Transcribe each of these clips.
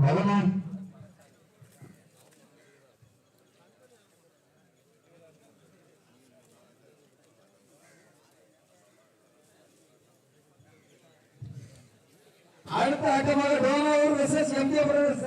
பதினொன்று அடுத்த ஆட்டமாக Dohnavur Vishesh MJ brothers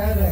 had a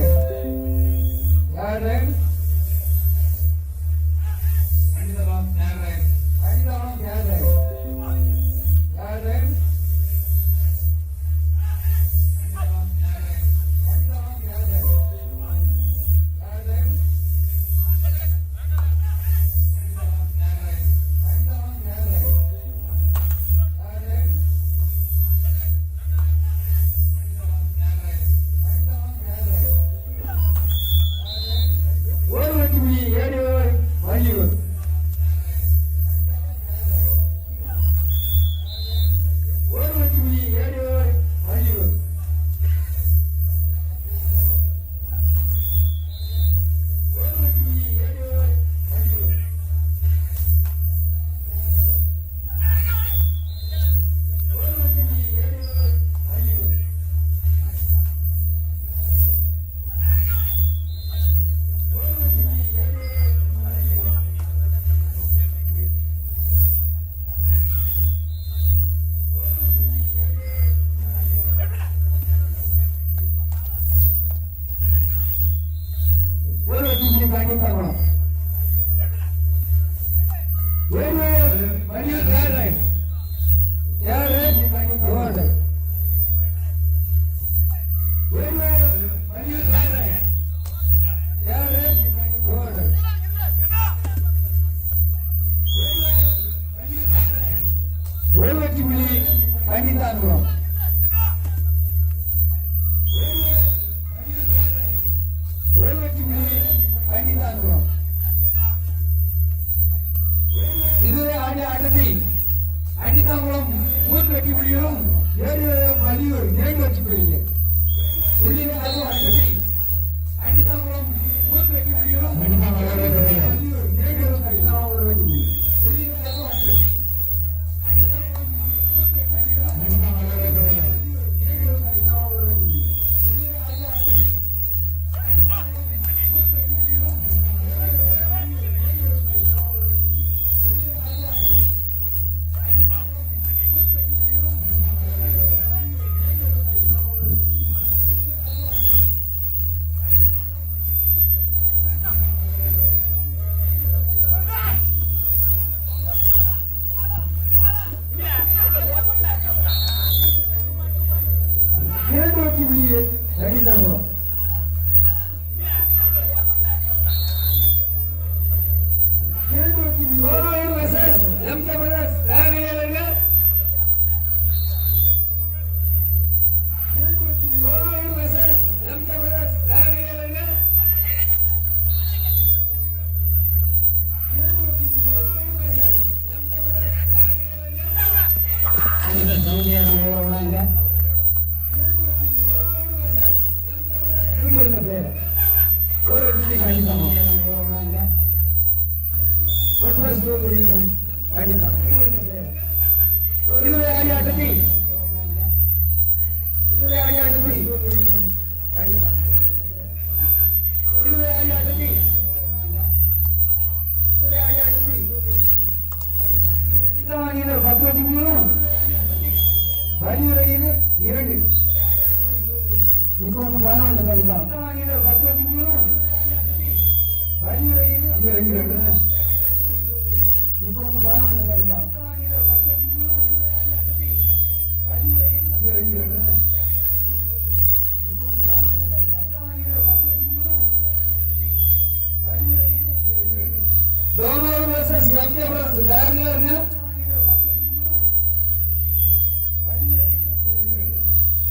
தயாரியா இருங்க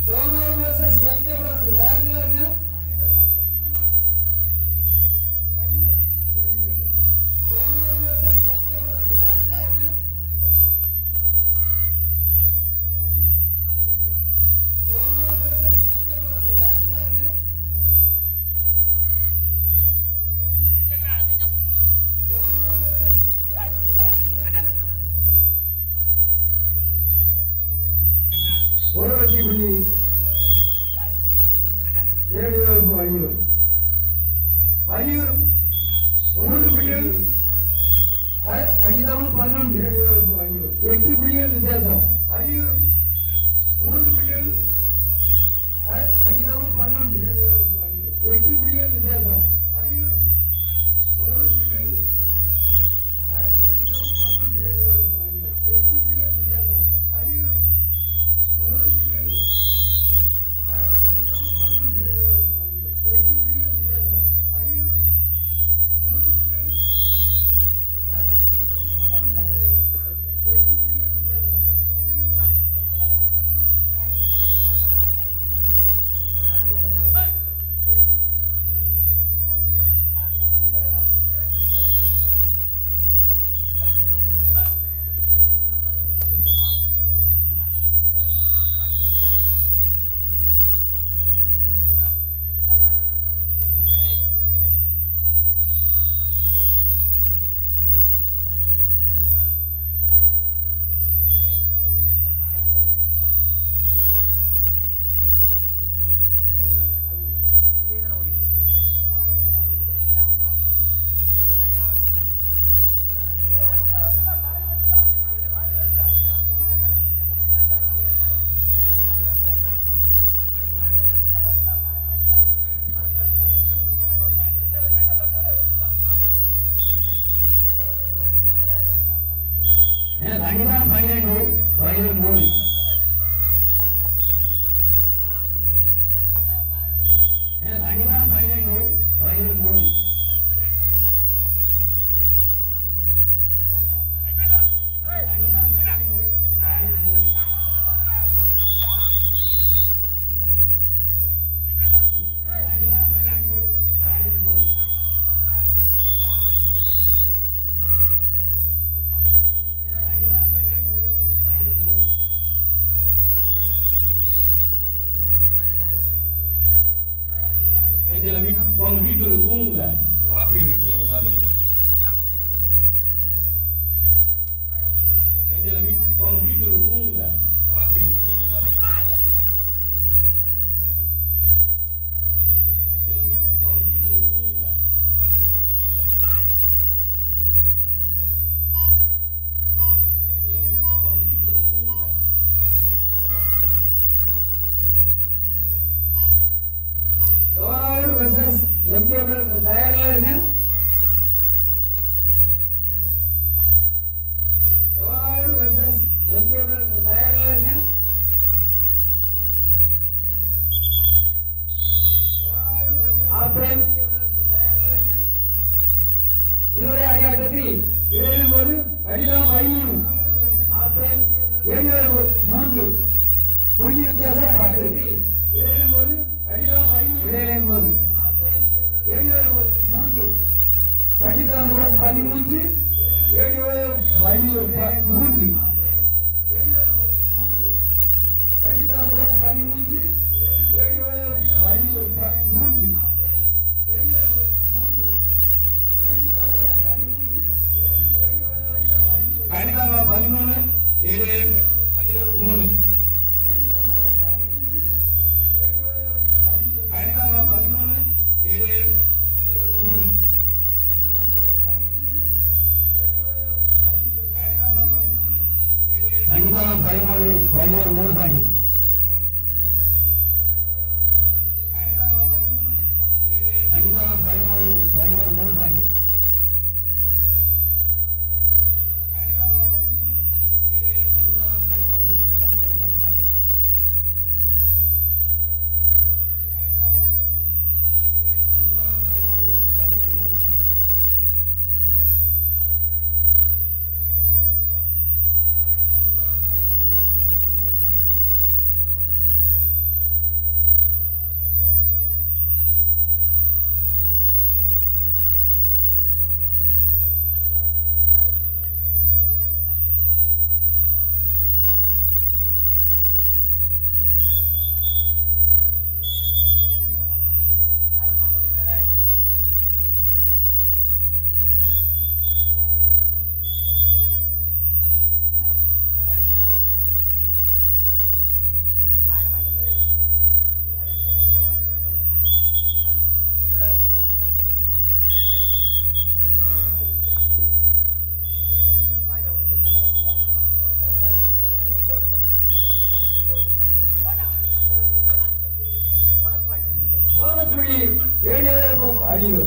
டோனால்ட் வெர்சஸ் எம்கே வெர்சஸ் தயாரியா இருங்க сопротивления. பனிதான் பனிரெண்டு வயது மூணு. Con un titolo lunga, rapida 还有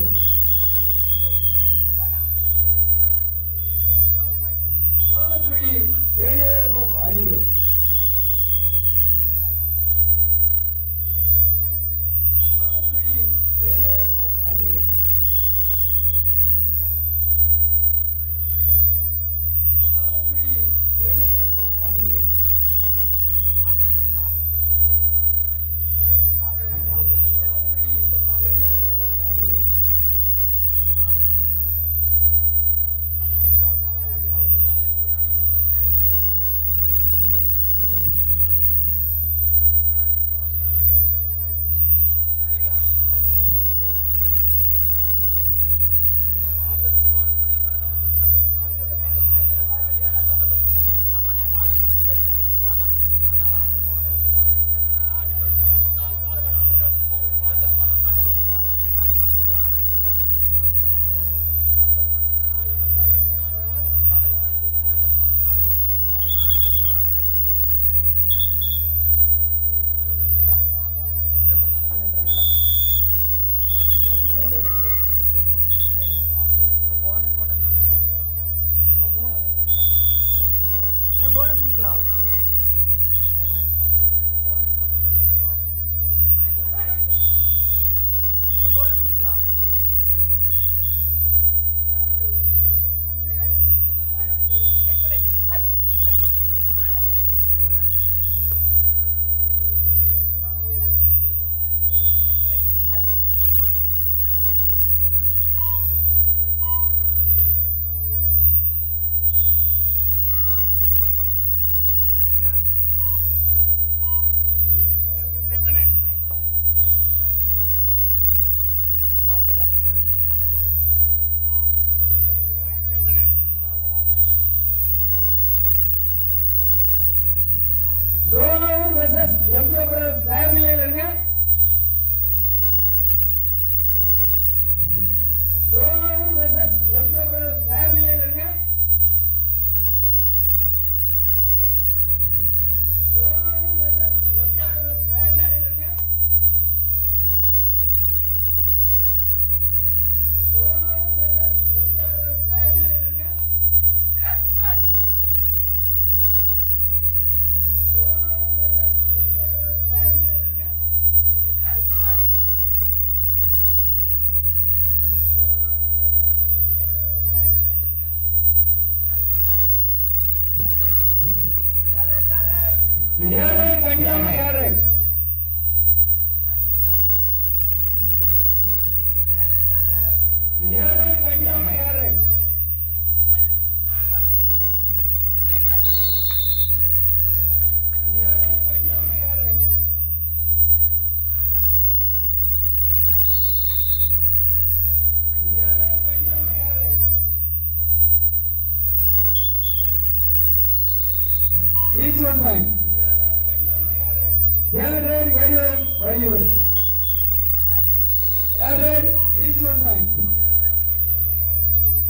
each one point.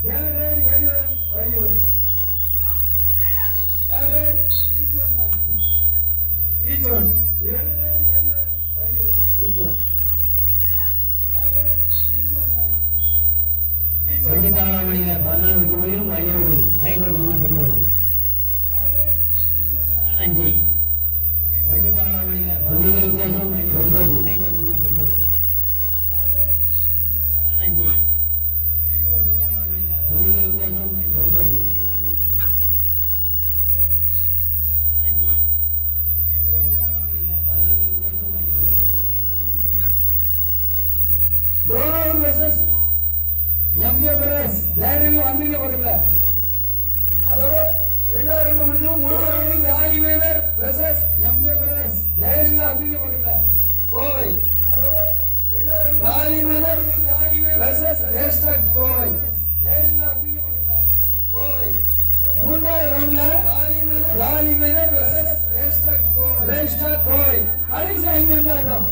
Third red, Gadiel, Valiur. Third red, each one point. Each one. Third red, Gadiel, Valiur. Each one. Third red, each one point. Each one. சொல்லித்தாளாமணிகள் பதினாலு வெற்றி புள்ளியும் வலியவர்கள் ஐம்பது புள்ளி பெற்றுள்ளது Third red, each one point. அஞ்சு கோரூர் versus MGR brothers தைரியமா வந்திருக்க பக்கத்துல அதோட ரெண்டாவது ரெண்டு முடிஞ்சும் மூணு ரவுண்ட் ஆகி மேனர் வெர்சஸ் எம்ஜிஆர் பிரதர்ஸ் தைரியமா வந்திருக்க பக்கத்துல கோவை. அதோட ரெண்டாவது ரெண்டு ஆகி மேனர் வெர்சஸ் ரேஸ்டர் கோவை. தைரியமா வந்திருக்க பக்கத்துல கோவை. மூன்றாவது ரவுண்ட்ல ஜாலி மேனர் வெர்சஸ் ரேஸ்டர் கோவை ரேஸ்டர் கோவை. கடைசி ஐந்து நிமிடம் ஆட்டம்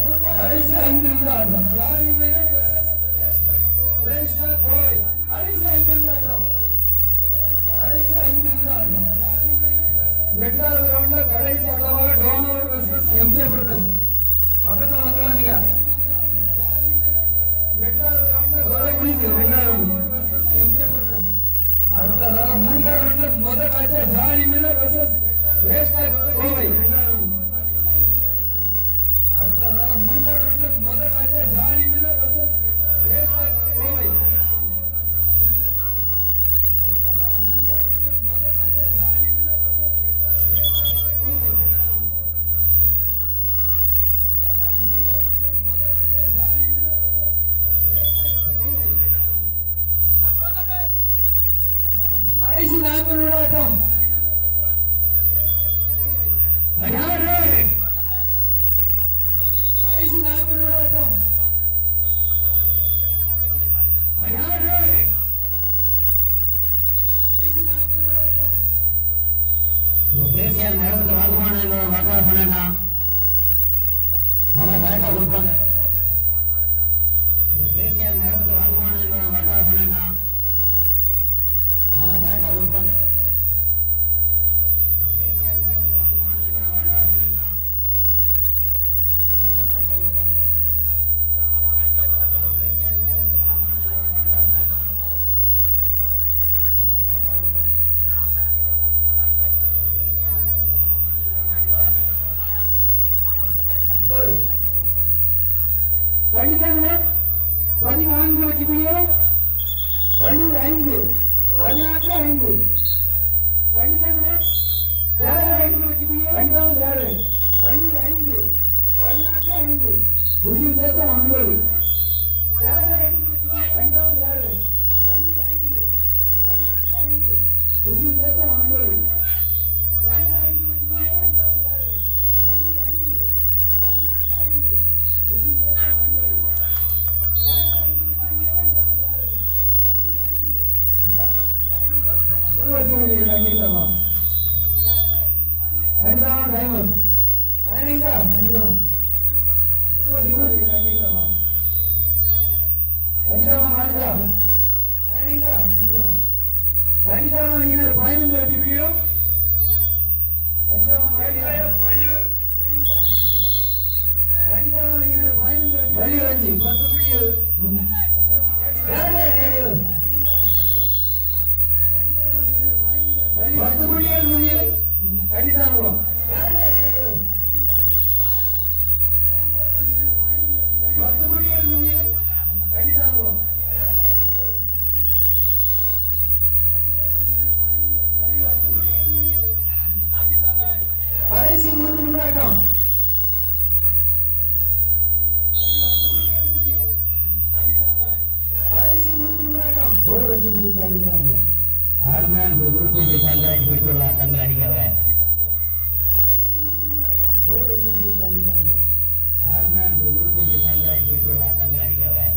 கடைசி ஐந்து நிமிடம் ஆட்டம் கடைசி ஐந்து நிமிடம் ஆட்டம் கடைசி ஐந்து நிமிடம் ஆட்டம் ரெண்டாவது ரவுண்ட்ல கடைசி ஆட்டமாக டோனோவர் வெர்சஸ் எம்ஜிஆர் பிரதர்ஸ் பக்கத்துல வந்துடலாம் நீங்க ரெண்டாவது ரவுண்ட்ல அதோட ரெண்டாவது ரவுண்ட் அடுத்ததாக மூன்றாவது ரவுண்ட்ல முதல் மேட்ச் ஜாலி வெர்சஸ் கோவை. அடுத்ததாக மூன்றாவது ரவுண்ட்ல முதல் கண்டிப்பாக பதினான்கு வச்சு புள்ளியும் வள்ளியூர் ஐந்து பதினான்கு ஐந்து. கண்டிப்பாக ஏழு ஐந்து வச்சு ரெண்டாவது ஏழு வள்ளியூர் ஐந்து பதினான்கு ஐந்து. புள்ளி தேசம் ஒன்பது ஏழு ஐந்து வச்சு ரெண்டாவது ஏழு வள்ளியூர் ஐந்து பதினான்கு ஐந்து. புள்ளி தேசம் ஒன்பது ஏழு ஐந்து வச்சு கண்டிதமா கண்டிதமா டைமர் கண்டிதா கண்டிதமா கண்டிதமா கண்டிதமா கண்டிதா கண்டிதா கண்டிதமா கண்டிதமா நீங்க பதினஞ்சு வெற்றி பிடியும் கண்டிதமா கண்டிதா கண்டிதமா நீங்க பதினஞ்சு வெற்றி வள்ளி அஞ்சு பத்து புள்ளிகள் ஒரு வச்சு சொல்லி காட்டிட்டாங்க ஆனா இந்த உறுப்பினர் பஞ்சாயத்து பெற்றுள்ளார் தங்க அடிக்கிறேன் ஒரு வச்சு சொல்லி காட்டிட்டாங்க ஆனா இந்த உறுப்பினர் பஞ்சாயத்து பெற்றுள்ளார் தங்க அடிக்கிறேன்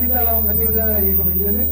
அஜித்தாலாம் பற்றி விட்டா தான் பிடிக்கிறது